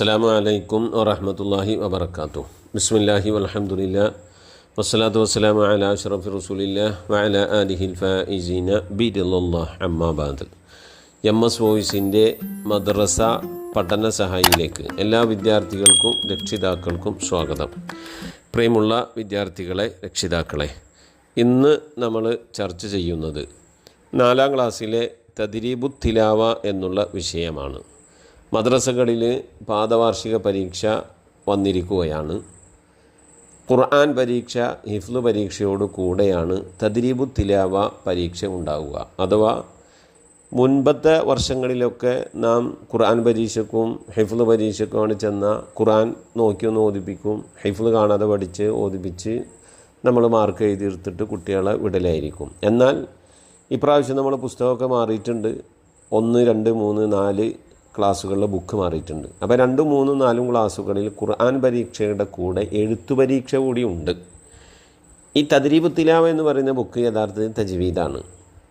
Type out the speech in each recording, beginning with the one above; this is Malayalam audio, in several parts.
അസ്സാം വലൈക്കും വറഹമത്തല്ലാഹി വബർക്കാത്തു ബിസ്മില്ലാഹി വലഹമുല്ല വസ്സലാത്തു വസ്സലാമു അല അഷ്റഫി റസൂലില്ല വഅല അലിഹിൽ ഫായിസീന ബിദില്ലാഹ് അമ്മാബാദ് എം എസ് വോയിസിന്റെ മദ്രസ പഠന സഹായിയിലേക്ക് എല്ലാ വിദ്യാർത്ഥികൾക്കും രക്ഷിതാക്കൾക്കും സ്വാഗതം. പ്രിയമുള്ള വിദ്യാർത്ഥികളെ രക്ഷിതാക്കളെ ഇന്ന് നമ്മൾ ചർച്ച ചെയ്യുന്നത് നാലാം ക്ലാസ്സിലെ തദ്രീബു തിലാവ എന്നുള്ള വിഷയമാണ്. മദ്രസകളിൽ പാദവാർഷിക പരീക്ഷ വന്നിരിക്കുകയാണ്. ഖുർആൻ പരീക്ഷ ഹിഫ്ലു പരീക്ഷയോട് കൂടെയാണ് തദ്രീബു തിലാവ പരീക്ഷ ഉണ്ടാവുക. അഥവാ മുൻപത്തെ വർഷങ്ങളിലൊക്കെ നാം ഖുർആൻ പരീക്ഷക്കും ഹിഫ്ലു പരീക്ഷക്കുമാണ് ചെന്ന ഖുർആൻ നോക്കി ഒന്ന് ഓദിപ്പിക്കും ഹിഫ്ലു കാണാതെ പഠിച്ച് ഓതിപ്പിച്ച് നമ്മൾ മാർക്ക് എഴുതി എടുത്തിട്ട് കുട്ടികളെ വിടലായിരിക്കും. എന്നാൽ ഇപ്രാവശ്യം നമ്മൾ പുസ്തകമൊക്കെ മാറിയിട്ടുണ്ട്. ഒന്ന് രണ്ട് മൂന്ന് നാല് ക്ലാസ്സുകളിലെ ബുക്ക് മാറിയിട്ടുണ്ട്. അപ്പോൾ രണ്ടും മൂന്നും നാലും ക്ലാസ്സുകളിൽ ഖുർആൻ പരീക്ഷയുടെ കൂടെ എഴുത്തു പരീക്ഷ കൂടി ഉണ്ട്. ഈ തദ്രീബ് തിലാവ എന്ന് പറയുന്ന ബുക്ക് യഥാർത്ഥത്തിൽ തജ്വീദാണ്.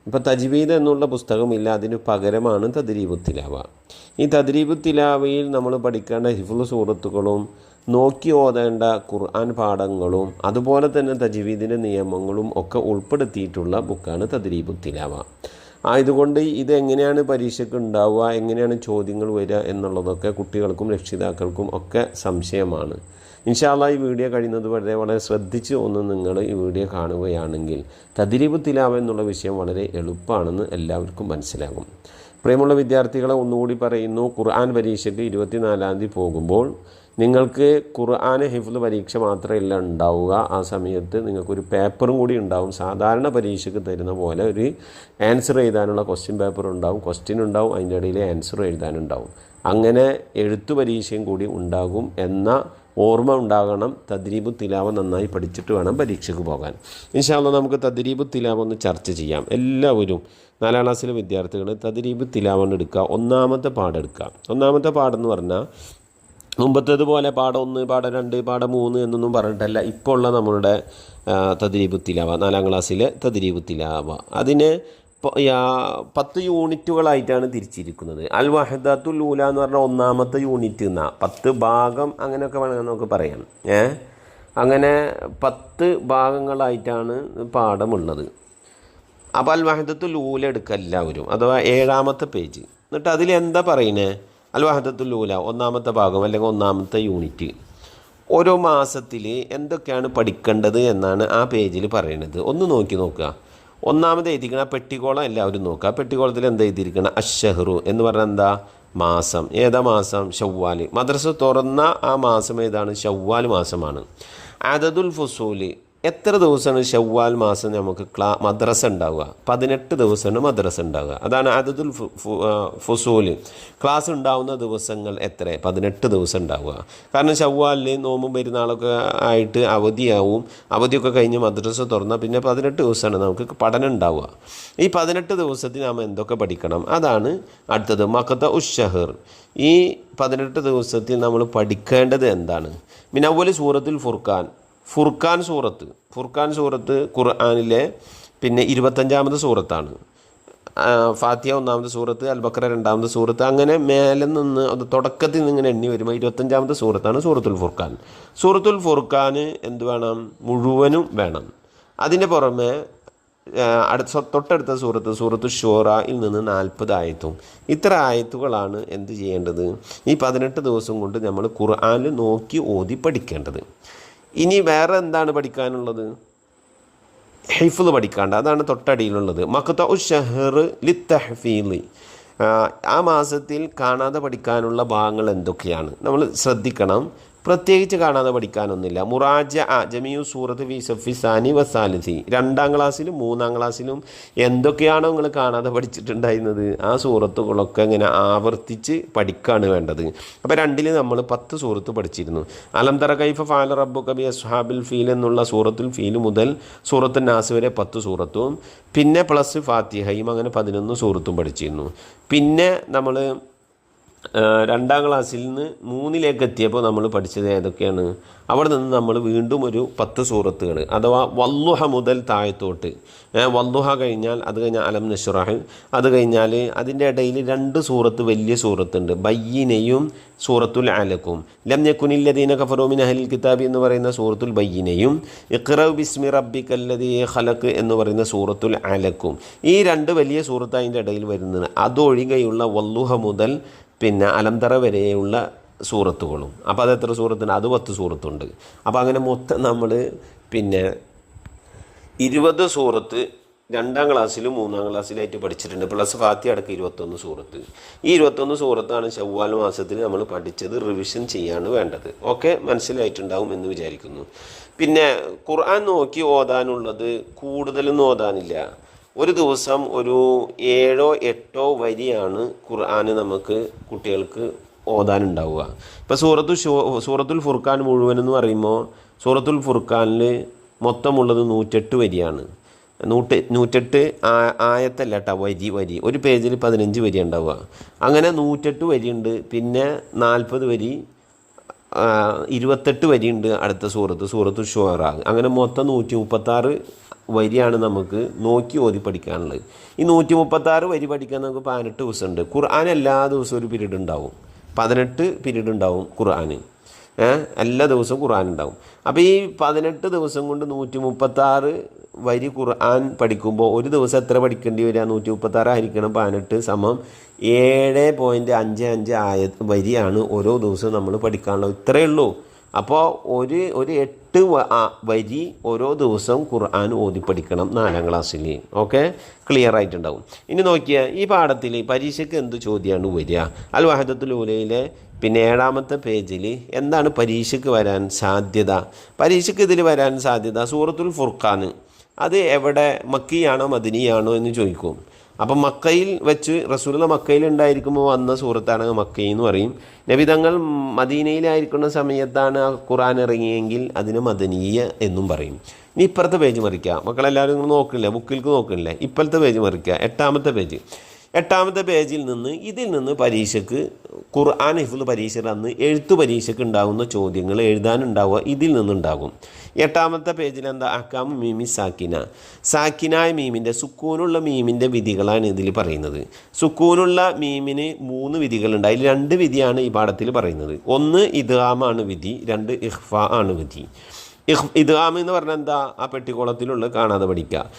ഇപ്പോൾ തജ്വീദ് എന്നുള്ള പുസ്തകമില്ല അതിന് പകരമാണ് തദ്രീബ് തിലാവ. ഈ തദ്രീബ് തിലാവയിൽ നമ്മൾ പഠിക്കേണ്ട ഹിഫുൾ സൂറത്തുകളും നോക്കി ഓതേണ്ട ഖുർആൻ പാഠങ്ങളും അതുപോലെ തന്നെ തജ്വീദിന്റെ നിയമങ്ങളും ഒക്കെ ഉൾപ്പെടുത്തിയിട്ടുള്ള ബുക്കാണ് തദ്രീബ് തിലാവ. ആയതുകൊണ്ട് ഇത് എങ്ങനെയാണ് പരീക്ഷയ്ക്ക് ഉണ്ടാവുക എങ്ങനെയാണ് ചോദ്യങ്ങൾ വരിക എന്നുള്ളതൊക്കെ കുട്ടികൾക്കും രക്ഷിതാക്കൾക്കും ഒക്കെ സംശയമാണ്. ഇൻഷാല്ല ഈ വീഡിയോ കഴിയുന്നത് വളരെ വളരെ ശ്രദ്ധിച്ച് ഒന്ന് നിങ്ങൾ ഈ വീഡിയോ കാണുകയാണെങ്കിൽ തദ്രീബ് തിലാവ എന്നുള്ള വിഷയം വളരെ എളുപ്പമാണെന്ന് എല്ലാവർക്കും മനസ്സിലാകും. പ്രിയമുള്ള വിദ്യാർത്ഥികളെ ഒന്നുകൂടി പറയുന്നു ഖുർആൻ പരീക്ഷയ്ക്ക് ഇരുപത്തിനാലാം തീയതി പോകുമ്പോൾ നിങ്ങൾക്ക് ഖുർആൻ ഹിഫ്ല് പരീക്ഷ മാത്രമല്ല ഉണ്ടാവുക. ആ സമയത്ത് നിങ്ങൾക്കൊരു പേപ്പറും കൂടി ഉണ്ടാവും. സാധാരണ പരീക്ഷയ്ക്ക് തരുന്ന പോലെ ഒരു ആൻസർ എഴുതാനുള്ള ക്വസ്റ്റ്യൻ പേപ്പർ ഉണ്ടാവും. ക്വസ്റ്റ്യൻ ഉണ്ടാവും. അതിന്റെ ഇടയിൽ ആൻസർ എഴുതാനുണ്ടാവും. അങ്ങനെ എഴുത്തു പരീക്ഷയും കൂടി ഉണ്ടാകും എന്ന ഓർമ്മ ഉണ്ടാകണം. തദ്രീബ് തിലാവ നന്നായി പഠിച്ചിട്ട് വേണം പരീക്ഷയ്ക്ക് പോകാൻ. ഇൻഷാല്ല നമുക്ക് തദ്രീബ് തിലാവ ഒന്ന് ചർച്ച ചെയ്യാം. എല്ലാവരും നാലാം ക്ലാസ്സിലെ വിദ്യാർത്ഥികൾ തദ്രീബ് തിലാവ എടുക്കുക. ഒന്നാമത്തെ പാടെടുക്കുക ഒന്നാമത്തെ പാടെന്ന് പറഞ്ഞാൽ മുമ്പത്തേതുപോലെ പാഠം ഒന്ന് പാഠം രണ്ട് പാഠം മൂന്ന് എന്നൊന്നും പറഞ്ഞിട്ടല്ല. ഇപ്പോൾ ഉള്ള നമ്മളുടെ തദ്രീബ് തിലാവ നാലാം ക്ലാസ്സിലെ തദ്രീബ് തിലാവ അതിന് പത്ത് യൂണിറ്റുകളായിട്ടാണ് തിരിച്ചിരിക്കുന്നത്. അൽ വഹദത്തുൽ ലൂല എന്ന് പറഞ്ഞാൽ ഒന്നാമത്തെ യൂണിറ്റ് എന്നാ. പത്ത് ഭാഗം അങ്ങനെയൊക്കെ വേണമെങ്കിൽ നമുക്ക് പറയാം. ഏ? അങ്ങനെ പത്ത് ഭാഗങ്ങളായിട്ടാണ് പാഠമുള്ളത്. അപ്പോൾ അൽ വഹദത്തുൽ ലൂല എടുക്കുക എല്ലാവരും. അഥവാ ഏഴാമത്തെ പേജ്. എന്നിട്ട് അതിൽ എന്താ പറയുന്നത് അൽ ഒന്നാമത്തെ ഭാഗം അല്ലെങ്കിൽ ഒന്നാമത്തെ യൂണിറ്റ്. ഓരോ മാസത്തിൽ എന്തൊക്കെയാണ് പഠിക്കേണ്ടത് എന്നാണ് ആ പേജിൽ പറയുന്നത് ഒന്ന് നോക്കി നോക്കുക. ഒന്നാമത് എഴുതിക്കണം പെട്ടിക്കോളം എല്ലാവരും നോക്കുക. പെട്ടിക്കോളത്തിൽ എന്താ എഴുതിയിരിക്കണം? അഷഹറു എന്ന് പറഞ്ഞാൽ എന്താ? മാസം. ഏതാ മാസം? ഷവ്വാൽ മദ്രസ തുറന്ന ആ മാസം ഏതാണ്? ഷവ്വാൽ മാസമാണ്. അതതുൽ ഫുസൂൽ. എത്ര ദിവസമാണ് ഷവ്വാൽ മാസം നമുക്ക് ക്ലാ മദ്രസ ഉണ്ടാവുക? പതിനെട്ട് ദിവസമാണ് മദ്രസ ഉണ്ടാവുക. അതാണ് അതതുൽ ഫുസൂൽ. ക്ലാസ് ഉണ്ടാവുന്ന ദിവസങ്ങൾ എത്ര പതിനെട്ട് ദിവസം ഉണ്ടാവുക. കാരണം ഷവ്വാലിൽ നോമ്പും പെരുന്നാളൊക്കെ ആയിട്ട് അവധിയാവും. അവധിയൊക്കെ കഴിഞ്ഞ് മദ്രസ തുറന്നാൽ പിന്നെ പതിനെട്ട് ദിവസമാണ് നമുക്ക് പഠനം ഉണ്ടാവുക. ഈ പതിനെട്ട് ദിവസത്തിൽ നാം എന്തൊക്കെ പഠിക്കണം? അതാണ് അടുത്തത്. മക്കത്ത ഉഷഹർ ഈ പതിനെട്ട് ദിവസത്തിൽ നമ്മൾ പഠിക്കേണ്ടത് എന്താണ്? മിനവലി സൂറത്തുൽ ഫുർഖാൻ. ഫുർഖാൻ സൂറത്ത്. ഫുർഖാൻ സൂറത്ത് ഖുർആാനിലെ പിന്നെ ഇരുപത്തഞ്ചാമത് സൂറത്താണ്. ഫാത്തിയ ഒന്നാമത്തെ സൂറത്ത് അൽബക്കറ രണ്ടാമത്തെ സൂറത്ത് അങ്ങനെ മേലെ നിന്ന് അത് തുടക്കത്തിൽ നിന്ന് ഇങ്ങനെ എണ്ണി വരുമ്പോൾ ഇരുപത്തഞ്ചാമത്തെ സൂറത്താണ് സൂറത്തുൽ ഫുർഖാൻ. സൂറത്തുൽ ഫുർഖാൻ എന്ത് വേണം? മുഴുവനും വേണം. അതിന്റെ പുറമെ അടുത്ത തൊട്ടടുത്ത സൂറത്ത് സൂറത്ത് ഷോറയിൽ നിന്ന് നാൽപ്പത് ആയത്തും. ഇത്ര ആയത്തുകളാണ് എന്ത് ചെയ്യേണ്ടത്? ഈ പതിനെട്ട് ദിവസം കൊണ്ട് നമ്മൾ ഖുർആാനിൽ നോക്കി ഓതി പഠിക്കേണ്ടത്. ഇനി വേറെ എന്താണ് പഠിക്കാനുള്ളത്? ഹിഫുൽ പഠിക്കാണ്ട് അതാണ് തൊട്ടടിയിലുള്ളത്. മക്കത്ത ഉ ഷഹർ ലി തഹഫീലി. ആ മാസത്തിൽ കാണാതെ പഠിക്കാനുള്ള ഭാഗങ്ങൾ എന്തൊക്കെയാണ്? നമ്മൾ ശ്രദ്ധിക്കണം. പ്രത്യേകിച്ച് കാണാതെ പഠിക്കാനൊന്നുമില്ല. മുറാജ ആ ജമിയു സൂറത്ത് ഫി സഫി സാനി വസാലിസി രണ്ടാം ക്ലാസ്സിലും മൂന്നാം ക്ലാസ്സിലും എന്തൊക്കെയാണോ നിങ്ങൾ കാണാതെ പഠിച്ചിട്ടുണ്ടായിരുന്നത്? ആ സൂറത്തുകളൊക്കെ ഇങ്ങനെ ആവർത്തിച്ച് പഠിക്കുകയാണ് വേണ്ടത്. അപ്പോൾ രണ്ടിൽ നമ്മൾ പത്ത് സൂറത്ത് പഠിച്ചിരുന്നു. അലംതറ കൈഫ ഫാല റബ്ബു കബി അസ്ഹാബിൽ ഫീൽ എന്നുള്ള സൂറത്തുൽ ഫീൽ മുതൽ സൂറത്ത് നാസ് വരെ പത്ത് സൂറത്തും. പിന്നെ പ്ലസ് ഫാത്തിഹയും അങ്ങനെ പതിനൊന്ന് സൂറത്തും പഠിച്ചിരുന്നു. പിന്നെ നമ്മൾ രണ്ടാം ക്ലാസ്സിൽ നിന്ന് മൂന്നിലേക്ക് എത്തിയപ്പോൾ നമ്മൾ പഠിച്ചത് ഏതൊക്കെയാണ്? അവിടെ നിന്ന് നമ്മൾ വീണ്ടും ഒരു പത്ത് സൂറത്തുകൾ അഥവാ വല്ലുഹ മുതൽ താഴത്തോട്ട്. വല്ലുഹ കഴിഞ്ഞാൽ അത് കഴിഞ്ഞാൽ അലം നഷുറാഹ്. അത് കഴിഞ്ഞാൽ അതിന്റെ ഇടയിൽ രണ്ട് സൂറത്ത് വലിയ സൂറത്തുണ്ട്. ബയ്യനെയും സൂറത്തുൽ അലക്കും. ലം യക്കുനില്ലദീന കഫറോമിൻ അഹലിൽ കിതാബി എന്ന് പറയുന്ന സൂറത്തുൽ ബയ്യനെയും ഇഖ്റവ് ബിസ്മി റബ്ബിക്കല്ലദീ ഖലക്ക് എന്ന് പറയുന്ന സൂറത്തുൽ അലക്കും. ഈ രണ്ട് വലിയ സൂറത്ത് അതിന്റെ ഇടയിൽ വരുന്നത്. അതൊഴികെയുള്ള വല്ലുഹ മുതൽ പിന്നെ അലംതറ വരെയുള്ള സൂറത്തുകളും. അപ്പോൾ അത് എത്ര സൂറത്തുണ്ട്? അത് പത്ത് സൂറത്തുണ്ട്. അപ്പോൾ അങ്ങനെ മൊത്തം നമ്മൾ പിന്നെ ഇരുപത് സൂറത്ത് രണ്ടാം ക്ലാസ്സിലും മൂന്നാം ക്ലാസ്സിലായിട്ട് പഠിച്ചിട്ടുണ്ട്. പ്ലസ് ഫാത്തി അടക്കം ഇരുപത്തൊന്ന് സൂറത്ത്. ഈ ഇരുപത്തൊന്ന് സൂറത്താണ് ചൊവ്വാൽ മാസത്തിൽ നമ്മൾ പഠിച്ചത് റിവിഷൻ ചെയ്യാണ് വേണ്ടത്. ഓക്കെ? മനസ്സിലായിട്ടുണ്ടാവും എന്ന് വിചാരിക്കുന്നു. പിന്നെ ഖുർആൻ നോക്കി ഓതാനുള്ളത് കൂടുതലൊന്നും ഓതാനില്ല. ഒരു ദിവസം ഒരു ഏഴോ എട്ടോ വരിയാണ് ഖുർആൻ നമുക്ക് കുട്ടികൾക്ക് ഓതാനുണ്ടാവുക. ഇപ്പോൾ സൂറത്തു സൂറത്തുൽ ഫുർഖാൻ മുഴുവൻ എന്ന് പറയുമ്പോൾ സൂറത്തുൽ ഫുർഖാനിൽ മൊത്തമുള്ളത് നൂറ്റെട്ട് വരിയാണ്. നൂറ്റ് നൂറ്റെട്ട് ആ ആയത്തല്ല കേട്ടോ വരി വരി. ഒരു പേജിൽ പതിനഞ്ച് വരി ഉണ്ടാവുക. അങ്ങനെ നൂറ്റെട്ട് വരിയുണ്ട് പിന്നെ നാൽപ്പത് വരി ഇരുപത്തെട്ട് വരിയുണ്ട് അടുത്ത സൂറത്ത് സൂറത്ത് ഷുവറ അങ്ങനെ മൊത്തം നൂറ്റി മുപ്പത്താറ് വരിയാണ് നമുക്ക് നോക്കി ഓതി പഠിക്കാനുള്ളത്. ഈ നൂറ്റി മുപ്പത്താറ് വരി പഠിക്കാൻ നമുക്ക് പതിനെട്ട് ദിവസമുണ്ട്. ഖുർആൻ എല്ലാ ദിവസവും ഒരു പീരീഡ് ഉണ്ടാവും. പതിനെട്ട് പീരീഡ് ഉണ്ടാവും ഖുർആൻ എല്ലാ ദിവസവും ഖുർആൻ ഉണ്ടാവും. അപ്പോൾ ഈ പതിനെട്ട് ദിവസം കൊണ്ട് നൂറ്റി മുപ്പത്താറ് വരി ഖുർആൻ പഠിക്കുമ്പോൾ ഒരു ദിവസം എത്ര പഠിക്കേണ്ടി വരിക? നൂറ്റി മുപ്പത്താറ് ആയിരിക്കണം പതിനെട്ട് സമം ഏഴ് പോയിന്റ് അഞ്ച് അഞ്ച് ആയ വരിയാണ് ഓരോ ദിവസവും നമ്മൾ പഠിക്കാനുള്ളത്. ഇത്രയേ ഉള്ളൂ. അപ്പോൾ ഒരു ഒരു എട്ട് ആ വരി ഓരോ ദിവസവും ഖുർആൻ ഓതി പഠിക്കണം നാലാം ക്ലാസ്സിൽ. ഓക്കെ? ക്ലിയർ ആയിട്ടുണ്ടാവും. ഇനി നോക്കിയാൽ ഈ പാഠത്തിൽ പരീക്ഷയ്ക്ക് എന്ത് ചോദ്യമാണ് വരിക? അൽ വഹദത്തുൽ പിന്നെ ഏഴാമത്തെ പേജിൽ എന്താണ് പരീക്ഷയ്ക്ക് വരാൻ സാധ്യത? പരീക്ഷയ്ക്ക് ഇതിൽ വരാൻ സാധ്യത സൂറത്തുൽ ഫുർഖാൻ. അത് എവിടെ മക്കിയാണോ മദിനിയാണോ എന്ന് ചോദിക്കും. അപ്പം മക്കയിൽ വെച്ച് റസൂല മക്കയിൽ ഉണ്ടായിരിക്കുമ്പോൾ വന്ന സൂറത്താണ് മക്കൈ എന്ന് പറയും. നബിതങ്ങൾ മദീനയിലായിരിക്കുന്ന സമയത്താണ് ഖുറാൻ ഇറങ്ങിയെങ്കിൽ അതിന് മദനീയ എന്നും പറയും. ഇനി ഇപ്പുറത്തെ പേജ് മറിക്കുക മക്കളെല്ലാവരും നിങ്ങൾ നോക്കില്ല ബുക്കിലേക്ക് നോക്കില്ലേ ഇപ്പോഴത്തെ പേജ് മറിക്കുക എട്ടാമത്തെ പേജ്. എട്ടാമത്തെ പേജിൽ നിന്ന് ഇതിൽ നിന്ന് പരീക്ഷയ്ക്ക് ഖുർആൻ ഹിഫുൽ പരീക്ഷയുടെ അന്ന് എഴുത്തു പരീക്ഷയ്ക്ക് ഉണ്ടാകുന്ന ചോദ്യങ്ങൾ എഴുതാനുണ്ടാവുക ഇതിൽ നിന്നുണ്ടാകും. എട്ടാമത്തെ പേജിൽ എന്താ? അക്കാം മീമി സാക്കിന. സാക്കിനായ മീമിന്റെ സുക്കൂനുള്ള മീമിന്റെ വിധികളാണ് ഇതിൽ പറയുന്നത്. സുക്കൂനുള്ള മീമിന് മൂന്ന് വിധികളുണ്ട്. അതിൽ രണ്ട് വിധിയാണ് ഈ പാഠത്തിൽ പറയുന്നത്. ഒന്ന് ഇദ്ഗാമാണ് വിധി രണ്ട് ഇഹ്ഫ ആണ് വിധി. ഇദ്ഗാം എന്ന് പറഞ്ഞാൽ എന്താ? ആ പെട്ടിക്കുളത്തിലുള്ള കാണാതെ പഠിക്കുക.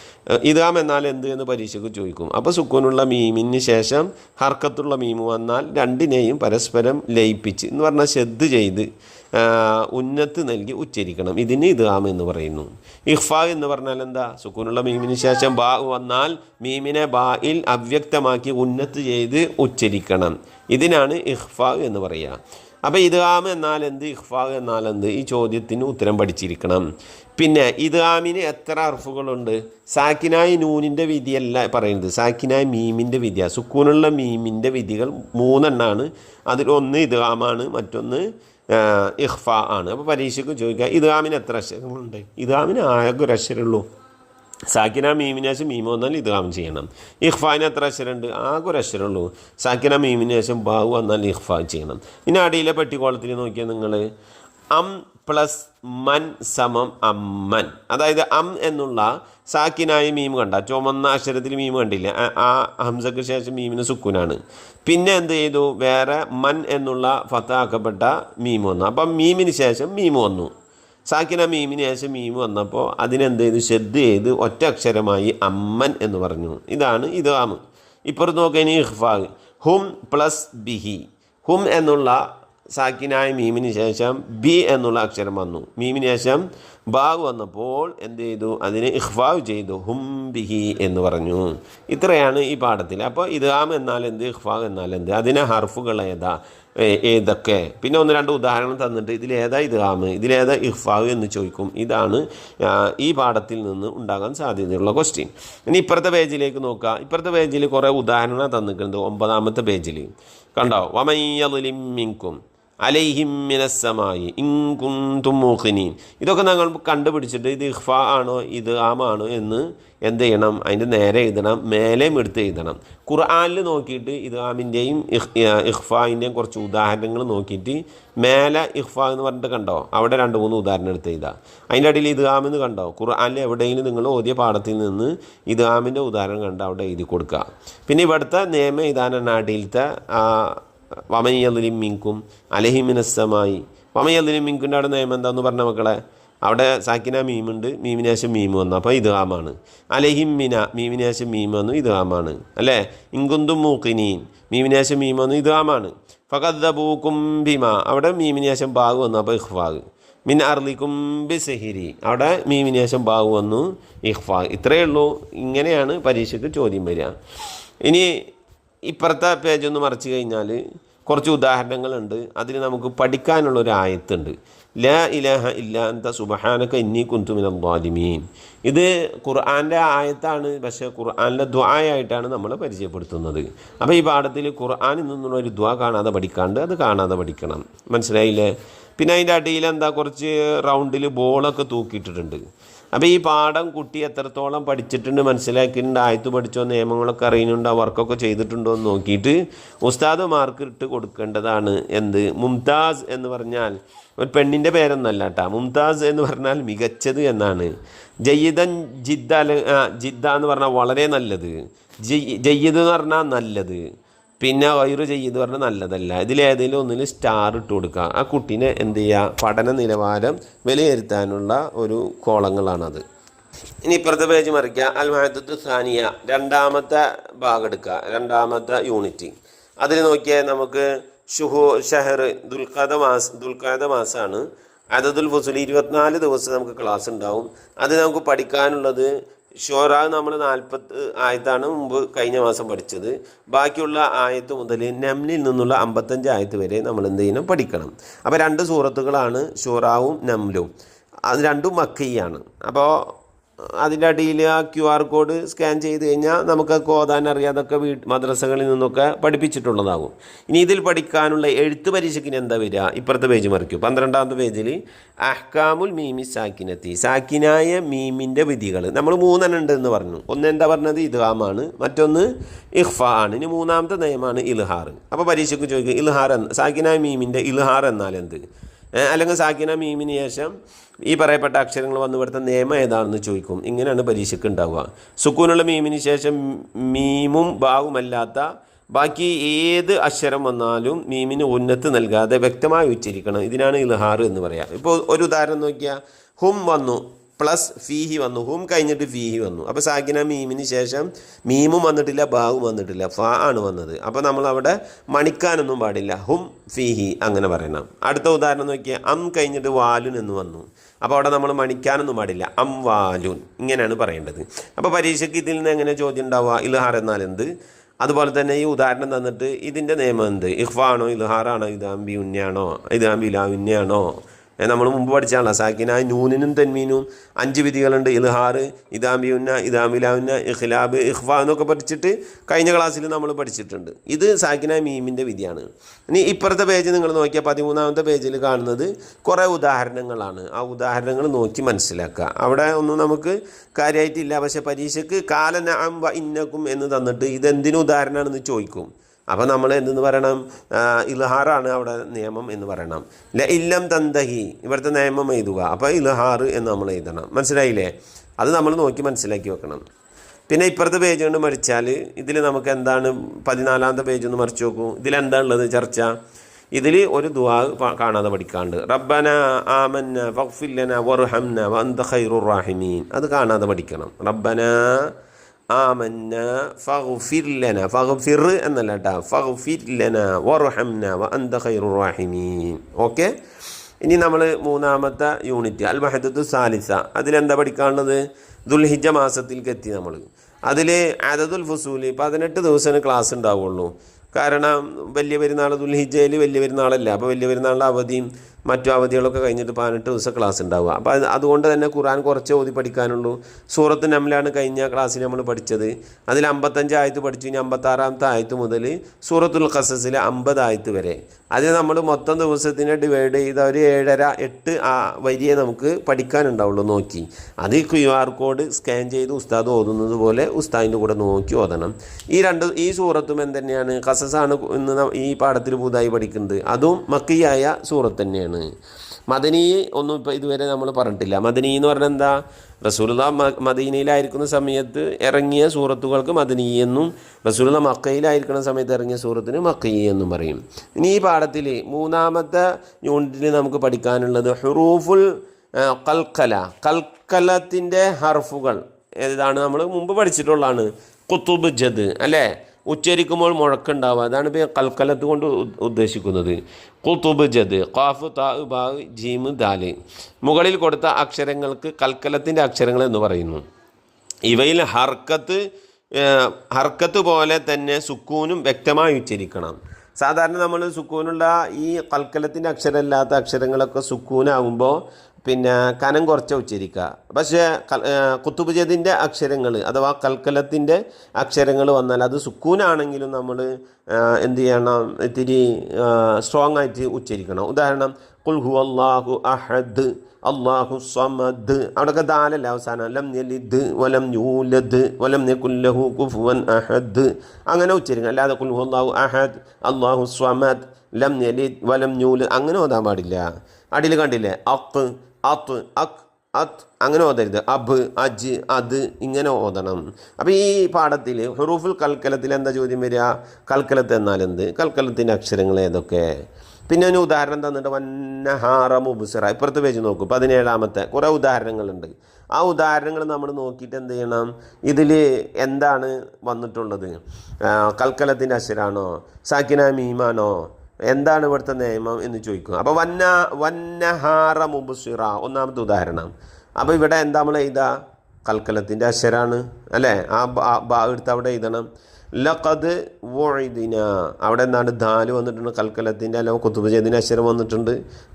ഇദ്ഗാം എന്നാൽ എന്ത് എന്ന് പരീക്ഷയ്ക്ക് ചോദിക്കും. അപ്പോൾ സുക്കൂനുള്ള മീമിന് ശേഷം ഹർക്കത്തുള്ള മീമ് വന്നാൽ രണ്ടിനെയും പരസ്പരം ലയിപ്പിച്ച് എന്ന് പറഞ്ഞാൽ ശ്രദ്ധ ചെയ്ത് ഉന്നത്ത് നൽകി ഉച്ചരിക്കണം. ഇതിന് ഇദ്ഗാം എന്ന് പറയുന്നു. ഇഹ്ഫ എന്ന് പറഞ്ഞാൽ എന്താ? സുക്കൂനുള്ള മീമിന് ശേഷം ബാ വന്നാൽ മീമിനെ ബായിൽ അവ്യക്തമാക്കി ഉന്നത്ത് ചെയ്ത് ഉച്ചരിക്കണം. ഇതിനാണ് ഇഹ്ഫ എന്ന് പറയുക. അപ്പോൾ ഇദ്ഗാം എന്നാൽ എന്ത്? ഇഖ്ഫാ എന്നാൽ എന്ത്? ഈ ചോദ്യത്തിന് ഉത്തരം പഠിച്ചിരിക്കണം. പിന്നെ ഇദ്ഗാമിന് എത്ര അർഫുകളുണ്ട്? സാക്കിനായി നൂനിന്റെ വിധിയല്ല പറയുന്നത് സാക്കിനായി മീമിന്റെ വിധിയ. സുക്കൂനുള്ള മീമിന്റെ വിധികൾ മൂന്നെണ്ണാണ്. അതിൽ ഒന്ന് ഇദ്ഗാമാണ് മറ്റൊന്ന് ഇഖ്ഫ ആണ്. അപ്പോൾ പരീക്ഷയ്ക്ക് ചോദിക്കുക ഇദ്ഗാമിന് എത്ര അക്ഷരങ്ങളുണ്ട്? ഇദ്ഗാമിന് ആകെ ഒരു അക്ഷരമുള്ളൂ സാക്കിന മീമിനേശം മീമോ എന്നാൽ ഇത് ചെയ്യണം. ഇഹ്ഫാന് എത്ര അക്ഷരമുണ്ട്? ആകെ ഒരു അക്ഷരമുള്ളൂ. സാക്കിന മീമിനേശം ബാഹു എന്നാൽ ഇഖ്ഫാ ചെയ്യണം. ഇനി അടിയിലെ പെട്ടിക്കോളത്തിൽ നോക്കിയാൽ നിങ്ങൾ അം പ്ലസ് മൻ സമം അമ്മൻ അതായത് അം എന്നുള്ള സാക്കിനായ മീം കണ്ട. ചുമന്ന അക്ഷരത്തിൽ മീം കണ്ടില്ല. ആ ഹംസക്ക് ശേഷം മീമിന് സുക്കുനാണ്. പിന്നെ എന്ത് ചെയ്തു? വേറെ മൻ എന്നുള്ള ഫത്താക്കപ്പെട്ട മീം വന്നു. അപ്പം മീമിന് ശേഷം മീം വന്നു. സാക്കിന മീമിന് ശേഷം മീം വന്നപ്പോൾ അതിനെന്ത് ചെയ്തു ശ്രദ്ധ ചെയ്ത് ഒറ്റ അക്ഷരമായി അമ്മൻ എന്ന് പറഞ്ഞു. ഇതാണ് ഇതാണ് ഇപ്പുറത്ത് നോക്കിയാൽ ഇഹ്ഫാഗ് ഹും പ്ലസ് ബിഹി. ഹും എന്നുള്ള സാക്കിനായ മീമിന് ശേഷം ബി എന്നുള്ള അക്ഷരം വന്നു. മീമിന് ശേഷം ബാഗ് വന്നപ്പോൾ എന്ത് ചെയ്തു അതിനെ ഇഹ്ഫാവ് ചെയ്തു. ഹും ബിഹി എന്ന് പറഞ്ഞു. ഇത്രയാണ് ഈ പാഠത്തിൽ അപ്പോൾ ഇദ്ഗാം എന്നാൽ എന്ത്? ഇഹ്ഫാവ് എന്നാൽ എന്ത്? അതിനെ ഹർഫുകൾ ഏതാ ഏതൊക്കെ? പിന്നെ ഒന്ന് രണ്ട് ഉദാഹരണം തന്നിട്ട് ഇതിലേതാ ഇദ്ഗാം ഇതിലേതാ ഇഹ്ഫാവ് എന്ന് ചോദിക്കും. ഇതാണ് ഈ പാഠത്തിൽ നിന്ന് ഉണ്ടാകാൻ സാധ്യതയുള്ള ക്വസ്റ്റ്യൻ ഇനി ഇപ്പുറത്തെ പേജിലേക്ക് നോക്കുക ഇപ്പുറത്തെ പേജിൽ കുറേ ഉദാഹരണം തന്നിട്ടുണ്ട് ഒമ്പതാമത്തെ പേജിൽ കണ്ടോ? വമയ്യലിമിങ്കും അലൈഹിം മിനസ്സമായി. ഇൻകുന്തും മൂഖിനീൻ. ഇതൊക്കെ ഞങ്ങൾ കണ്ടുപിടിച്ചിട്ട് ഇത് ഇഹ്ഫ ആണോ ഇത് ആമാണോ എന്ന് എന്ത് ചെയ്യണം അതിന്റെ നേരെ എഴുതണം മേലെയും എടുത്ത് എഴുതണം. ഖുർആാനിൽ നോക്കിയിട്ട് ഇത് ആമിന്റെയും ഇഹ്ഫായിന്റെയും കുറച്ച് ഉദാഹരണങ്ങൾ നോക്കിയിട്ട് മേലെ ഇഹ്ഫ എന്ന് പറഞ്ഞിട്ട് കണ്ടോ? അവിടെ രണ്ട് മൂന്ന് ഉദാഹരണം എടുത്ത് എഴുതാം. അതിന്റെ അടിയിൽ ഇത് ആമെന്ന് കണ്ടോ? ഖുർആാനിൽ എവിടെയെങ്കിലും നിങ്ങൾ ഓതിയ പാഠത്തിൽ നിന്ന് ഇത് ആമിന്റെ ഉദാഹരണം കണ്ട് അവിടെ എഴുതി കൊടുക്കുക പിന്നെ ഇവിടുത്തെ നിയമ ഇതാനാണ് അടിയിലത്തെ വമയ്യലിം മിങ്കും അലഹിമിനസ്സമായി വമയ്യലിം മിങ്കുന്റെ അവിടെ നിയമം എന്താന്ന് പറഞ്ഞ മക്കളെ? അവിടെ സാക്കിന മീമുണ്ട് മീമിനേശം മീം വന്നു. അപ്പോൾ ഇത് ആമാണ് അലഹിം മിന മീമിനേശം മീം വന്നു ഇത് ആമാണ് അല്ലേ? ഇങ്കുന്തും മൂക്കിനീൻ മീമിനേശം മീം വന്നു ഇത് ആമാണ് ഫകദ്ദബൂക്കും ഭീമ അവിടെ മീമിനേശം ബാഗ് വന്നു അപ്പോൾ ഇഹ്ഫാഗ് മിൻ അർലിക്കും ബി സെഹിരി. അവിടെ മീമിനേശം ബാഗ് വന്നു ഇഹ്ഫാഗ് ഇത്രയേ ഉള്ളൂ. ഇങ്ങനെയാണ് പരീക്ഷയ്ക്ക് ചോദ്യം വരിക. ഇനി ഇപ്പുറത്തെ പേജ് ഒന്ന് മറിച്ച് കഴിഞ്ഞാൽ കുറച്ച് ഉദാഹരണങ്ങളുണ്ട്. അതിന് നമുക്ക് പഠിക്കാനുള്ള ഒരു ആയത്തുണ്ട്. ലാ ഇലഹ ഇല്ല അന്ത സുബഹാനക ഇന്നി കുന്തുമിന ദ്വാലിമീൻ ഇത് ഖുർആന്റെ ആയത്താണ്. പക്ഷേ ഖുർആനിലെ ദ്വായായിട്ടാണ് നമ്മൾ പരിചയപ്പെടുത്തുന്നത്. അപ്പോൾ ഈ പാഠത്തിൽ ഖുർആനിൽ നിന്നുള്ള ഒരു ദ്വാ കാണാതെ പഠിക്കാണ്ട് അത് കാണാതെ പഠിക്കണം. മനസ്സിലായില്ലേ? പിന്നെ അതിന്റെ അടിയിൽ എന്താ കുറച്ച് റൗണ്ടിൽ ബോളൊക്കെ തൂക്കിയിട്ടിട്ടുണ്ട്. അപ്പോൾ ഈ പാഠം കുട്ടി എത്രത്തോളം പഠിച്ചിട്ടുണ്ട് മനസ്സിലാക്കിയിട്ടുണ്ട് ആയത്ത് പഠിച്ചോ നിയമങ്ങളൊക്കെ അറിയുന്നുണ്ടോ വർക്കൊക്കെ ചെയ്തിട്ടുണ്ടോ എന്ന് നോക്കിയിട്ട് ഉസ്താദ് മാർക്ക് ഇട്ട് കൊടുക്കേണ്ടതാണ് എന്ത്? മുംതാസ് എന്ന് പറഞ്ഞാൽ ഒരു പെണ്ണിന്റെ പേരൊന്നല്ല കേട്ടോ മുംതാസ് എന്ന് പറഞ്ഞാൽ മികച്ചത് എന്നാണ്. ജയ്യിദൻ ജിദ്ദ ജിദ്ദ എന്ന് പറഞ്ഞാൽ വളരെ നല്ലത്. ജയ്യിദ് എന്ന് പറഞ്ഞാൽ നല്ലത്. പിന്നെ വൈറ് ചെയ്യുന്നത് പറഞ്ഞാൽ നല്ലതല്ല. ഇതിലേതെങ്കിലും ഒന്നിൽ സ്റ്റാർ ഇട്ട് കൊടുക്കുക ആ കുട്ടീനെ എന്ത് ചെയ്യുക പഠന നിലവാരം വിലയിരുത്താനുള്ള ഒരു കോളങ്ങളാണത്. ഇനി ഇപ്പുറത്തെ പേജ് മറിക്കുക അൽ മഹദത്ത് സാനിയ രണ്ടാമത്തെ ഭാഗം എടുക്കുക രണ്ടാമത്തെ യൂണിറ്റ് അതിൽ നോക്കിയാൽ നമുക്ക് ഷുഹു ഷഹർ ദുൽഖാദ മാസ് ദുൽഖാദ മാസമാണ് അതതുൽ ഫുസുൽ ഇരുപത്തിനാല് ദിവസം നമുക്ക് ക്ലാസ് ഉണ്ടാവും. അത് നമുക്ക് പഠിക്കാനുള്ളത് ഷോറാ നമ്മൾ നാൽപ്പത്ത് ആയത്താണ് മുമ്പ് കഴിഞ്ഞ മാസം പഠിച്ചത്. ബാക്കിയുള്ള ആയത്ത് മുതൽ നംലിൽ നിന്നുള്ള അമ്പത്തഞ്ച് ആയത്ത് വരെ നമ്മൾ എന്ത് ചെയ്യണം? പഠിക്കണം. അപ്പോൾ രണ്ട് സൂറത്തുകളാണ് ഷോറാവും നംലും. അത് രണ്ടും മക്കയാണ്. അപ്പോൾ അതിന്റെ അടിയിൽ ആ ക്യു ആർ കോഡ് സ്കാൻ ചെയ്ത് കഴിഞ്ഞാൽ നമുക്ക് കോതാൻ അറിയാതൊക്കെ വീട്ട് മദ്രസകളിൽ നിന്നൊക്കെ പഠിപ്പിച്ചിട്ടുള്ളതാകും. ഇനി ഇതിൽ പഠിക്കാനുള്ള എഴുത്ത് പരീക്ഷയ്ക്കിന് എന്താ വരിക? ഇപ്പുറത്തെ പേജ് മറിക്കും. പന്ത്രണ്ടാമത്തെ പേജിൽ അഹ്കാമുൽ മീമി സാക്കിനത്തി. സാക്കിനായ മീമിന്റെ വിധികൾ. നമ്മൾ മൂന്നെണ്ണം ഉണ്ട് എന്ന് പറഞ്ഞു. ഒന്ന് എന്താ പറഞ്ഞത്? ഇദ്ഹാമാണ് മറ്റൊന്ന് ഇഹ്ഫ ആണ്. ഇനി മൂന്നാമത്തെ നയമാണ് ഇൽഹാർ. അപ്പോൾ പരീക്ഷയ്ക്ക് ചോദിക്കും ഇൽഹാർ സാക്കിനായ മീമിന്റെ ഇൽഹാർ എന്നാൽ എന്ത്? അല്ലെങ്കിൽ സാക്കിന മീമിന് ശേഷം ഈ പറയപ്പെട്ട അക്ഷരങ്ങൾ വന്നു ഇവിടുത്തെ നിയമം ഏതാണെന്ന് ചോദിക്കും. ഇങ്ങനെയാണ് പരീക്ഷയ്ക്ക് ഉണ്ടാവുക. സുക്കൂനുള്ള മീമിന് ശേഷം മീമും ബാവുമല്ലാത്ത ബാക്കി ഏത് അക്ഷരം വന്നാലും മീമിന് ഉന്നത്ത് നൽകാതെ വ്യക്തമായി ഉച്ചരിക്കണം. ഇതിനാണ് ഇൽഹാർ എന്ന് പറയുക ഇപ്പോൾ ഒരു ഉദാഹരണം നോക്കിയാൽ ഹും വന്നു. പ്ലസ് ഫീഹി വന്നു ഹും കഴിഞ്ഞിട്ട് ഫീഹി വന്നു. അപ്പോൾ സാക്കിന മീമിന് ശേഷം മീമും വന്നിട്ടില്ല ബാവും വന്നിട്ടില്ല ഫ ആണ് വന്നത്. അപ്പോൾ നമ്മൾ അവിടെ മണിക്കാനൊന്നും പാടില്ല ഹും ഫീഹി അങ്ങനെ പറയണം. അടുത്ത ഉദാഹരണം നോക്കിയാൽ അം കഴിഞ്ഞിട്ട് വാലുൻ എന്ന് വന്നു. അപ്പോൾ അവിടെ നമ്മൾ മണിക്കാനൊന്നും പാടില്ല അം വാലുൻ ഇങ്ങനെയാണ് പറയേണ്ടത്. അപ്പോൾ പരീക്ഷയ്ക്ക് ഇതിൽ നിന്ന് എങ്ങനെ ചോദ്യം ഉണ്ടാവുക? ഇൽഹാർ എന്നാൽ എന്ത്? അതുപോലെ തന്നെ ഈ ഉദാഹരണം തന്നിട്ട് ഇതിന്റെ നിയമം എന്ത്? ഇഹ്ഫാണോ ഇൽഹാറാണോ ഇതാംബി ഉന്നയാണോ ഇതാംബി ഇലാ ഉന്നയാണോ നമ്മൾ മുമ്പ് പഠിച്ചാണല്ലോ. സാക്കിന നൂനിനും തെന്മീനും അഞ്ച് വിധികളുണ്ട്. ഇൽഹാർ ഇദാമിയുന്ന ഉന്ന ഇഖ്ലാബ് ഇഖ്ഫ എന്നൊക്കെ പഠിച്ചിട്ട് കഴിഞ്ഞ ക്ലാസ്സിൽ നമ്മൾ പഠിച്ചിട്ടുണ്ട്. ഇത് സാക്കിന മീമിന്റെ വിധിയാണ്. ഇനി ഇപ്പുറത്തെ പേജ് നിങ്ങൾ നോക്കിയാൽ പതിമൂന്നാമത്തെ പേജിൽ കാണുന്നത് കുറേ ഉദാഹരണങ്ങളാണ്. ആ ഉദാഹരണങ്ങൾ നോക്കി മനസ്സിലാക്കുക. അവിടെ ഒന്നും നമുക്ക് കാര്യമായിട്ടില്ല. പക്ഷേ പരീക്ഷയ്ക്ക് കാലനാം വ ഇന്നക്കും എന്ന് തന്നിട്ട് ഇതെന്തിനു ഉദാഹരണമാണെന്ന് ചോദിക്കും. അപ്പോൾ നമ്മൾ എന്തെന്ന് പറയണം? ഇൽഹാറാണ് അവിടെ നിയമം എന്ന് പറയണം. ല ഇല്ലം തന്തഹി ഇവിടുത്തെ നിയമം എഴുതുക. അപ്പോൾ ഇൽഹാർ എന്ന് നമ്മൾ എഴുതണം. മനസ്സിലായില്ലേ? അത് നമ്മൾ നോക്കി മനസ്സിലാക്കി വെക്കണം. പിന്നെ ഇപ്പുറത്തെ പേജ് കൊണ്ട് മറിച്ചാൽ ഇതിൽ നമുക്ക് എന്താണ്? പതിനാലാമത്തെ പേജ് ഒന്ന് മറിച്ച് നോക്കൂ. ഇതിലെന്താ ഉള്ളത് ചർച്ച? ഇതിൽ ഒരു ദുവാ കാണാതെ പഠിക്കാണ്ട്. റബ്ബന ആമന്ന വഖഫില്ലന വർഹംന വന്ത ഖൈറുർ റാഹിമീൻ. അത് കാണാതെ പഠിക്കണം. റബ്ബന ആമന്ന ഫഗ്ഫിർ ലന ഫഗ്ഫിർ എന്നല്ല കേട്ടോ ഖൈറു റാഹിമീൻ. ഓക്കെ? ഇനി നമ്മൾ മൂന്നാമത്തെ യൂണിറ്റ് അൽ മഹദത്തു സാലിസ. അതിലെന്താ പഠിക്കാനുള്ളത്? ദുൽഹിജ മാസത്തിലേക്ക് എത്തി നമ്മൾ അതിൽ അതതുൽ ഫുസൂൽ പതിനെട്ട് ദിവസം ക്ലാസ് ഉണ്ടാവുള്ളൂ. കാരണം വലിയ പെരുന്നാൾ ദുൽഹിജയിൽ വലിയ പെരുന്നാളല്ല. അപ്പോൾ വലിയ പെരുന്നാളിന്റെ അവധിയും മറ്റു അവധികളൊക്കെ കഴിഞ്ഞിട്ട് പതിനെട്ട് ദിവസം ക്ലാസ് ഉണ്ടാവുക. അപ്പോൾ അത് അതുകൊണ്ട് തന്നെ ഖുറാൻ കുറച്ച് ഓതി പഠിക്കാനുള്ളൂ. സൂറത്ത് നമ്മളാണ് കഴിഞ്ഞ ക്ലാസ്സിൽ നമ്മൾ പഠിച്ചത്. അതിൽ അമ്പത്തഞ്ച് ആയത്ത് പഠിച്ചു. കഴിഞ്ഞാൽ അമ്പത്താറാമത്തെ ആയത്ത് മുതൽ സൂറത്തുൽ ഖസസിലെ അമ്പത് ആയത്ത് വരെ. അത് നമ്മൾ മൊത്തം ദിവസത്തിനെ ഡിവൈഡ് ചെയ്ത ഒരു ഏഴര എട്ട് ആ വരിയെ നമുക്ക് പഠിക്കാനുണ്ടാവുള്ളൂ നോക്കി. അത് ക്യു ആർ കോഡ് സ്കാൻ ചെയ്ത് ഉസ്താദ് ഓതുന്നത് പോലെ ഉസ്താദിന്റെ കൂടെ നോക്കി ഓതണം. ഈ രണ്ട് ഈ സൂറത്തും എന്ത് ഖസസാണ് ഇന്ന് ഈ പാഠത്തിൽ പുതുതായി പഠിക്കുന്നത്. അതും മക്കിയായ സൂറത്ത് തന്നെയാണ്. മദനി ഒന്നും ഇപ്പോൾ ഇതുവരെ നമ്മൾ പറഞ്ഞിട്ടില്ല. മദനി എന്ന് പറഞ്ഞാൽ എന്താ? റസൂലുള്ള മദീനയിലായിരിക്കുന്ന സമയത്ത് ഇറങ്ങിയ സൂറത്തുകൾക്ക് മദനി എന്നും റസൂലുള്ള മക്കയിലായിരിക്കുന്ന സമയത്ത് ഇറങ്ങിയ സൂറത്തിന് മക്കയി എന്നും പറയും. ഇനി ഈ പാഠത്തിൽ മൂന്നാമത്തെ യൂണിറ്റിൽ നമുക്ക് പഠിക്കാനുള്ളത് ഹുറൂഫുൽ കൽക്കല. കൽക്കലത്തിന്റെ ഹർഫുകൾ ഏതാണ്? നമ്മൾ മുമ്പ് പഠിച്ചിട്ടുള്ളതാണ്. കുത്തുബ് ജദ് അല്ലേ? ഉച്ചരിക്കുമ്പോൾ മുഴക്കുണ്ടാവുക. അതാണ് ഇപ്പോൾ കൽക്കലത്ത് കൊണ്ട് ഉദ്ദേശിക്കുന്നത്. കുത്തുബ് ജദ് ഖാഫ് താ ബാ ജീമ് ദാൽ. മുകളിൽ കൊടുത്ത അക്ഷരങ്ങൾക്ക് കൽക്കലത്തിന്റെ അക്ഷരങ്ങൾ എന്ന് പറയുന്നു. ഇവയിൽ ഹർക്കത്ത് ഹർക്കത്ത് പോലെ തന്നെ സുക്കൂനും വ്യക്തമായി ഉച്ചരിക്കണം. സാധാരണ നമ്മൾ സുക്കൂനുള്ള ഈ കൽക്കലത്തിന്റെ അക്ഷരമില്ലാത്ത അക്ഷരങ്ങളൊക്കെ സുക്കൂനാകുമ്പോൾ പിന്നെ കനം കുറച്ച് ഉച്ചരിക്കുക. പക്ഷേ ഏഹ്, അക്ഷരങ്ങൾ അഥവാ കൽക്കലത്തിന്റെ അക്ഷരങ്ങൾ വന്നാൽ അത് സുക്കൂനാണെങ്കിലും നമ്മൾ എന്ത് ചെയ്യണം? ഇത്തിരി സ്ട്രോങ് ആയിട്ട് ഉച്ചരിക്കണം. ഉദാഹരണം കുൽഹു അള്ളാഹു അഹദ് അള്ളാഹു സമദ്. അവിടെയൊക്കെ ദാലല്ല അവസാനം? ലം യലിദ് വലം യൂലദ് വലം യകുല്ലഹു കുഫുവൻ അഹദ്. അങ്ങനെ ഉച്ചരിക്കണം. അല്ലാതെ കുൽഹു അള്ളാഹു അഹദ് അള്ളാഹു സമദ് ലം യലിദ് വലം യൂലദ്. അങ്ങനെ ഓതാൻ പാടില്ല. അടിയിൽ കണ്ടില്ലേ? അക്ക് അത്ത് അക് അത് അങ്ങനെ ഓതരുത്. അബ് അജ് അത് ഇങ്ങനെ ഓതണം. അപ്പോൾ ഈ പാഠത്തിൽ ഹുറൂഫുൽ കൽക്കലത്തിൽ എന്താ ചോദ്യം വരിക? കൽക്കലത്ത് എന്നാൽ എന്ത്? കൽക്കലത്തിന്റെ അക്ഷരങ്ങൾ ഏതൊക്കെ? പിന്നെ ഒരു ഉദാഹരണം തന്നിട്ട് വന്നഹാറ മുബുസറ. ഇപ്പുറത്തെ പേജ് നോക്കും. പതിനേഴാമത്തെ. കുറേ ഉദാഹരണങ്ങളുണ്ട്. ആ ഉദാഹരണങ്ങൾ നമ്മൾ നോക്കിയിട്ട് എന്ത് ചെയ്യണം? ഇതിൽ എന്താണ് വന്നിട്ടുള്ളത്? കൽക്കലത്തിന്റെ അക്ഷരാണോ? സാക്കിന മീമാണോ? എന്താണ് ഇവിടുത്തെ നിയമം എന്ന് ചോദിക്കും അപ്പോൾ വന്ന വന്നഹാറ മുബുസിറ ഒന്നാമത്തെ ഉദാഹരണം. അപ്പോൾ ഇവിടെ എന്താ നമ്മൾ എഴുതുക കൽക്കലത്തിന്റെ അക്ഷരാണ് അല്ലേ? ആ ബാ എടുത്ത് അവിടെ എഴുതണം. ലഖദ് വൊഴിദിന അവിടെ എന്താണ്? ദാൽ വന്നിട്ടുണ്ട് കൽക്കലത്തിന്റെ അല്ലെ കുത്തുബജേദിന്റെ അക്ഷരം വന്നിട്ടുണ്ട്.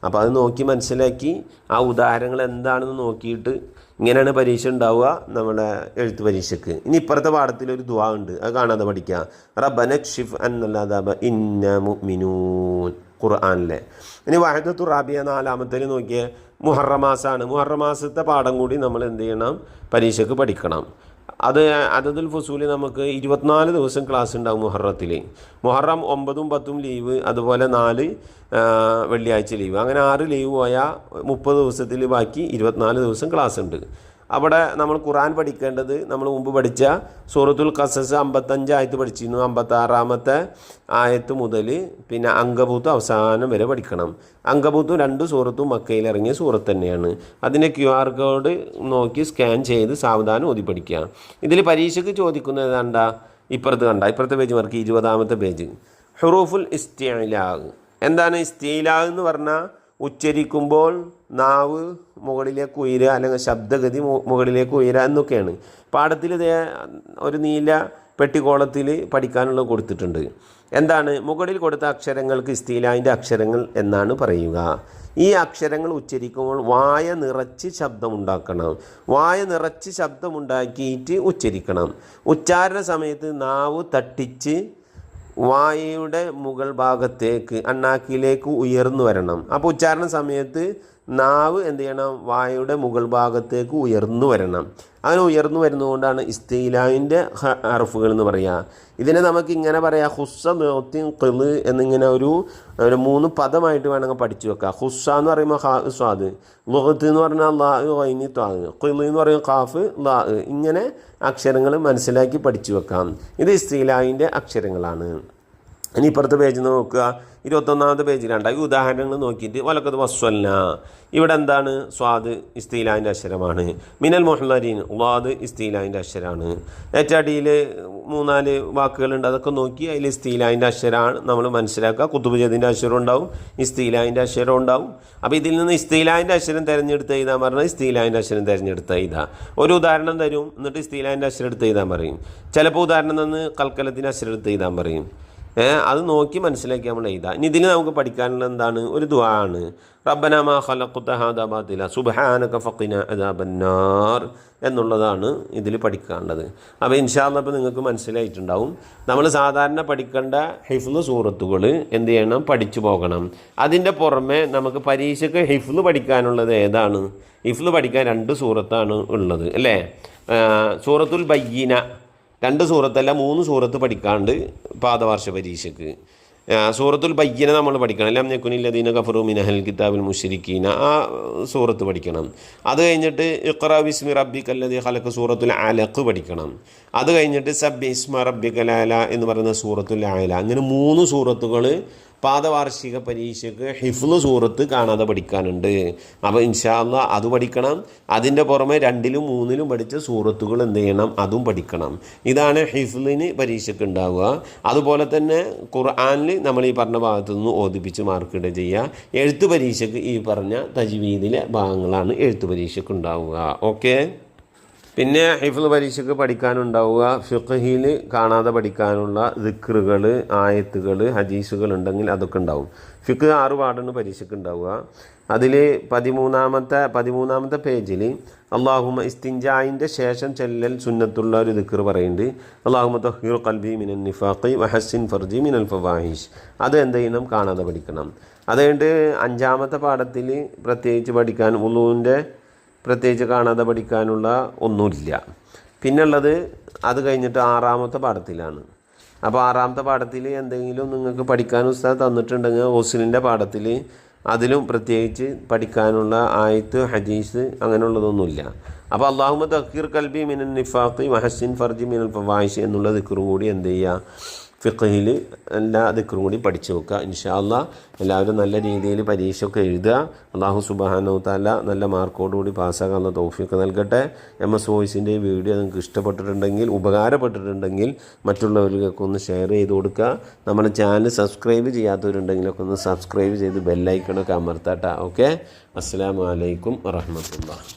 അപ്പോൾ അത് നോക്കി മനസ്സിലാക്കി ആ ഉദാഹരണങ്ങൾ എന്താണെന്ന് നോക്കിയിട്ട് ഇങ്ങനെയാണ് പരീക്ഷ ഉണ്ടാവുക നമ്മുടെ എഴുത്ത് പരീക്ഷയ്ക്ക് ഇനി ഇപ്പുറത്തെ പാഠത്തിൽ ഒരു ദുവാ ഉണ്ട്. അത് കാണാതെ പഠിക്കുക റബ്ബനക്ഷിഫ് അന്നല്ലാദാബ ഇന്ന മുഅ്മിനൂൻ. ഖുർആാനിലെ. ഇനി വഹദത്തു റാബിയ നാലാമത്തേൽ നോക്കിയ. മുഹറമാസാണ് മുഹറമാസത്തെ പാഠം കൂടി നമ്മൾ എന്ത് ചെയ്യണം? പരീക്ഷയ്ക്ക് പഠിക്കണം. അത് അതതുൽ ഫസൂലി നമുക്ക് ഇരുപത്തിനാല് ദിവസം ക്ലാസ് ഉണ്ടാകും മുഹറത്തിൽ മുഹറം ഒമ്പതും പത്തും ലീവ് അതുപോലെ നാല് വെള്ളിയാഴ്ച ലീവ് അങ്ങനെ ആറ് ലീവ് പോയാൽ മുപ്പത് ദിവസത്തിൽ ബാക്കി ഇരുപത്തിനാല് ദിവസം ക്ലാസ് ഉണ്ട്. അവിടെ നമ്മൾ ഖുറാൻ പഠിക്കേണ്ടത് നമ്മൾ മുമ്പ് പഠിച്ച സൂറത്തുൽ കസസ് അമ്പത്തഞ്ച് ആയത്ത് പഠിച്ചിരുന്നു. അമ്പത്താറാമത്തെ ആയത്ത് മുതൽ പിന്നെ അങ്കബൂത്ത് അവസാനം വരെ പഠിക്കണം. അങ്കബൂത്തും രണ്ട് സൂറത്തും മക്കയിൽ ഇറങ്ങിയ സൂറത്ത് തന്നെയാണ്. അതിന്റെ ക്യു ആർ കോഡ് നോക്കി സ്കാൻ ചെയ്ത് സാവധാനം ഓതി പഠിക്കുക. ഇതിൽ പരീക്ഷയ്ക്ക് ചോദിക്കുന്നത് ഏതാണ്ടാ ഇപ്പുറത്ത് കണ്ട? ഇപ്പുറത്തെ പേജ് മാർക്ക് ഇരുപതാമത്തെ പേജ്. ഹുറൂഫുൽ ഇസ്തിലാഗ് എന്താണ് ഇസ്തിലാഗ് എന്ന് പറഞ്ഞാൽ ഉച്ചരിക്കുമ്പോൾ നാവ് മുകളിലേക്ക് ഉയരുക അല്ലെങ്കിൽ ശബ്ദഗതി മുകളിലേക്ക് ഉയരുക എന്നൊക്കെയാണ്. പാഠത്തിൽ ഒരു നീല പെട്ടിക്കോളത്തിൽ പഠിക്കാനുള്ളത് കൊടുത്തിട്ടുണ്ട്. എന്താണ്? മുകളിൽ കൊടുത്ത അക്ഷരങ്ങൾക്ക് ഇസ്തീലായിന്റെ അക്ഷരങ്ങൾ എന്നാണ് പറയുക. ഈ അക്ഷരങ്ങൾ ഉച്ചരിക്കുമ്പോൾ വായ നിറച്ച് ശബ്ദമുണ്ടാക്കണം. വായ നിറച്ച് ശബ്ദമുണ്ടാക്കിയിട്ട് ഉച്ചരിക്കണം. ഉച്ചാരണ സമയത്ത് നാവ് തട്ടിച്ച് വായയുടെ മുകൾ ഭാഗത്തേക്ക് അണ്ണാക്കിയിലേക്ക് ഉയർന്നു വരണം. അപ്പോൾ ഉച്ചാരണ സമയത്ത് നാവ് എന്ത് ചെയ്യണം? വായയുടെ മുകൾ ഭാഗത്തേക്ക് ഉയർന്നു വരണം. അങ്ങനെ ഉയർന്നു വരുന്നതുകൊണ്ടാണ് ഇസ്തീലാവിന്റെ ഹർഫുകൾ എന്ന് പറയുക ഇതിനെ നമുക്ക് ഇങ്ങനെ പറയാം ഹുസ്സ നോത്തിൻ കിൾ എന്നിങ്ങനെ ഒരു ഒരു മൂന്ന് പദമായിട്ട് വേണമെങ്കിൽ പഠിച്ചു വെക്കാം. ഹുസ്സ എന്ന് പറയുമ്പോൾ ഹാ സ്വാദ്. ലുഹത്ത് എന്ന് പറഞ്ഞാൽ ലാ വൈനി ത്വാദ് കിൾ എന്ന് പറയും ഖാഫ് ലാ. ഇങ്ങനെ അക്ഷരങ്ങൾ മനസ്സിലാക്കി പഠിച്ചു വെക്കാം. ഇത് ഇസ്തീലാവിന്റെ അക്ഷരങ്ങളാണ്. ഇനി ഇപ്പുറത്തെ പേജ് നോക്കുക. ഇരുപത്തൊന്നാമത്തെ പേജ് രണ്ടായി. ഉദാഹരണങ്ങൾ നോക്കിയിട്ട് വലക്കത് വസ്വല്ല. ഇവിടെ എന്താണ്? സ്വാദ് ഇസ്തീലാന്റെ അക്ഷരമാണ്. മിനൽ മൊഹ്ലരീൻ വാദ് ഇസ്തീലാന്റെ അക്ഷരമാണ്. ഏറ്റാടിയിൽ മൂന്നാൽ വാക്കുകളുണ്ട്. അതൊക്കെ നോക്കി അതിൽ ഇസ്തീലാന്റെ അക്ഷരമാണ് നമ്മൾ മനസ്സിലാക്കുക. കുത്തുബുജതിന്റെ അക്ഷരം ഉണ്ടാവും ഇസ്തീലാന്റെ അക്ഷരം ഉണ്ടാവും. അപ്പോൾ ഇതിൽ നിന്ന് ഇസ്തീലാന്റെ അക്ഷരം തിരഞ്ഞെടുത്ത് എഴുതാൻ പറഞ്ഞാൽ ഇസ്തീലാന്റെ അക്ഷരം തിരഞ്ഞെടുത്ത് എഴുതാം. ഒരു ഉദാഹരണം തരും എന്നിട്ട് ഇസ്തീലാന്റെ അക്ഷരം എടുത്ത് എഴുതാൻ പറയും. ചിലപ്പോൾ ഉദാഹരണം തന്ന് കൽക്കലത്തിന്റെ അക്ഷരം എടുത്ത് എഴുതാൻ പറയും. അത് നോക്കി മനസ്സിലാക്കി നമ്മൾ എഴുതാം. ഇനി ഇതിൽ നമുക്ക് പഠിക്കാനുള്ള എന്താണ്? ഒരു റബ്ബന മാ ഹാദാ സുബ്ഹാനക എന്നുള്ളതാണ് ഇതിൽ പഠിക്കാനുള്ളത്. അപ്പോൾ ഇൻഷാല്ല ഇപ്പോൾ നിങ്ങൾക്ക് മനസ്സിലായിട്ടുണ്ടാവും. നമ്മൾ സാധാരണ പഠിക്കേണ്ട ഹിഫ്ല് സൂറത്തുകൾ എന്ത് ചെയ്യണം? പഠിച്ചു പോകണം. അതിന്റെ പുറമെ നമുക്ക് പരീക്ഷയ്ക്ക് ഹിഫ്ല് പഠിക്കാനുള്ളത് ഏതാണ്? ഹിഫ്ല് പഠിക്കാൻ രണ്ട് സൂറത്താണ് ഉള്ളത്. അല്ലേ? സൂറത്തുൽ ബയ്യന. രണ്ട് സൂറത്തല്ല മൂന്ന് സൂറത്ത് പഠിക്കാണ്ട് പാദവാർഷ പരീക്ഷയ്ക്ക് സൂറത്തുൽ ബയ്യന നമ്മൾ പഠിക്കണം. എല്ലാം നെക്കുനില്ലദീന കഫറു മിനഹൽ കിതാബിൽ മുഷരിക്കീന ആ സൂറത്ത് പഠിക്കണം. അത് കഴിഞ്ഞിട്ട് ഇഖ്റ ബിസ്മി റബ്ബി കല്ലതി ഖലക്ക് സൂറത്തുൽ അലഖ് പഠിക്കണം. അത് കഴിഞ്ഞിട്ട് സബ് ഇസ്മ കലാല എന്ന് പറയുന്ന സൂറത്തുൽ ആല. അങ്ങനെ മൂന്ന് സൂറത്തുകൾ പാദവാർഷിക പരീക്ഷയ്ക്ക് ഹിഫ്ല് സൂറത്ത് കാണാതെ പഠിക്കാനുണ്ട്. അപ്പോൾ ഇൻഷാല്ല അത് പഠിക്കണം. അതിന്റെ പുറമെ രണ്ടിലും മൂന്നിലും പഠിച്ച സൂറത്തുകൾ എന്ത് ചെയ്യണം? അതും പഠിക്കണം. ഇതാണ് ഹിഫ്ലിന് പരീക്ഷയ്ക്ക് ഉണ്ടാവുക. അതുപോലെ തന്നെ ഖുർആാനിൽ നമ്മൾ ഈ പറഞ്ഞ ഭാഗത്തു നിന്ന് ഓദിപ്പിച്ച് മാർക്കിട ചെയ്യുക. എഴുത്ത് പരീക്ഷയ്ക്ക് ഈ പറഞ്ഞ തജ്വീദിലെ ഭാഗങ്ങളാണ് എഴുത്ത് പരീക്ഷയ്ക്ക് ഉണ്ടാവുക. ഓക്കെ പിന്നെ ഹിഫ്ല് പരീക്ഷയ്ക്ക് പഠിക്കാനുണ്ടാവുക ഫിഖഹിൽ കാണാതെ പഠിക്കാനുള്ള ദിക്റുകൾ ആയത്തുകൾ ഹദീസുകൾ ഉണ്ടെങ്കിൽ അതൊക്കെ ഉണ്ടാവും. ഫിഖ് ആറ് പാടാണ് പരീക്ഷയ്ക്ക് ഉണ്ടാവുക. അതിൽ പതിമൂന്നാമത്തെ പതിമൂന്നാമത്തെ പേജിൽ അള്ളാഹുമ ഇസ്തിൻജായിന്റെ ശേഷം ചെല്ലൽ സുന്നത്തുള്ള ഒരു ദിക്ർ പറയുന്നുണ്ട്. അള്ളാഹുമ തഹീർ കൽബി മിനൻ നിഫാഖി വഹസിൻ ഫർജി മിനൽ ഫവാഹിഷ്. അത് എന്ത് ചെയ്യണം? കാണാതെ പഠിക്കണം. അതുകൊണ്ട് അഞ്ചാമത്തെ പാഠത്തിൽ പ്രത്യേകിച്ച് പഠിക്കാൻ ഉളുവിന്റെ പ്രത്യേകിച്ച് കാണാതെ പഠിക്കാനുള്ള ഒന്നുമില്ല. പിന്നുള്ളത് അത് കഴിഞ്ഞിട്ട് ആറാമത്തെ പാഠത്തിലാണ്. അപ്പോൾ ആറാമത്തെ പാഠത്തിൽ എന്തെങ്കിലും നിങ്ങൾക്ക് പഠിക്കാൻ ഉസ്താദ് തന്നിട്ടുണ്ടെങ്കിൽ ഹോസ്റ്റലിന്റെ പാഠത്തിൽ അതിലും പ്രത്യേകിച്ച് പഠിക്കാനുള്ള ആയത്ത് ഹദീസ് അങ്ങനെയുള്ളതൊന്നുമില്ല. അപ്പോൾ അള്ളാഹുമ തക്കീർ കൽബി മിനൻ നിഫാഖി മഹസിൻ ഫർജി മിനൽ ഫവായിഷ് എന്നുള്ള ദിക്കറും കൂടി എന്ത് ചെയ്യുക? ഫിഖഹിൽ എല്ലാ ദിക്കറും കൂടി പഠിച്ചു വെക്കുക ഇൻഷാ എല്ലാവരും നല്ല രീതിയിൽ പരീക്ഷയൊക്കെ എഴുതുക. അള്ളാഹു സുബാനോ താല നല്ല മാർക്കോടുകൂടി പാസ്സാക്കാനുള്ള തോഫിയൊക്കെ നൽകട്ടെ. എം എസ് വോയിസിന്റെ വീഡിയോ നിങ്ങൾക്ക് ഇഷ്ടപ്പെട്ടിട്ടുണ്ടെങ്കിൽ ഉപകാരപ്പെട്ടിട്ടുണ്ടെങ്കിൽ മറ്റുള്ളവർക്കൊക്കെ ഒന്ന് ഷെയർ ചെയ്ത് കൊടുക്കുക. നമ്മുടെ ചാനൽ സബ്സ്ക്രൈബ് ചെയ്യാത്തവരുണ്ടെങ്കിലൊക്കെ ഒന്ന് സബ്സ്ക്രൈബ് ചെയ്ത് ബെല്ലൈക്കണൊക്കെ അമർത്താട്ട. ഓക്കെ? അസ്സാം വലൈക്കും വറഹമത്തുള്ള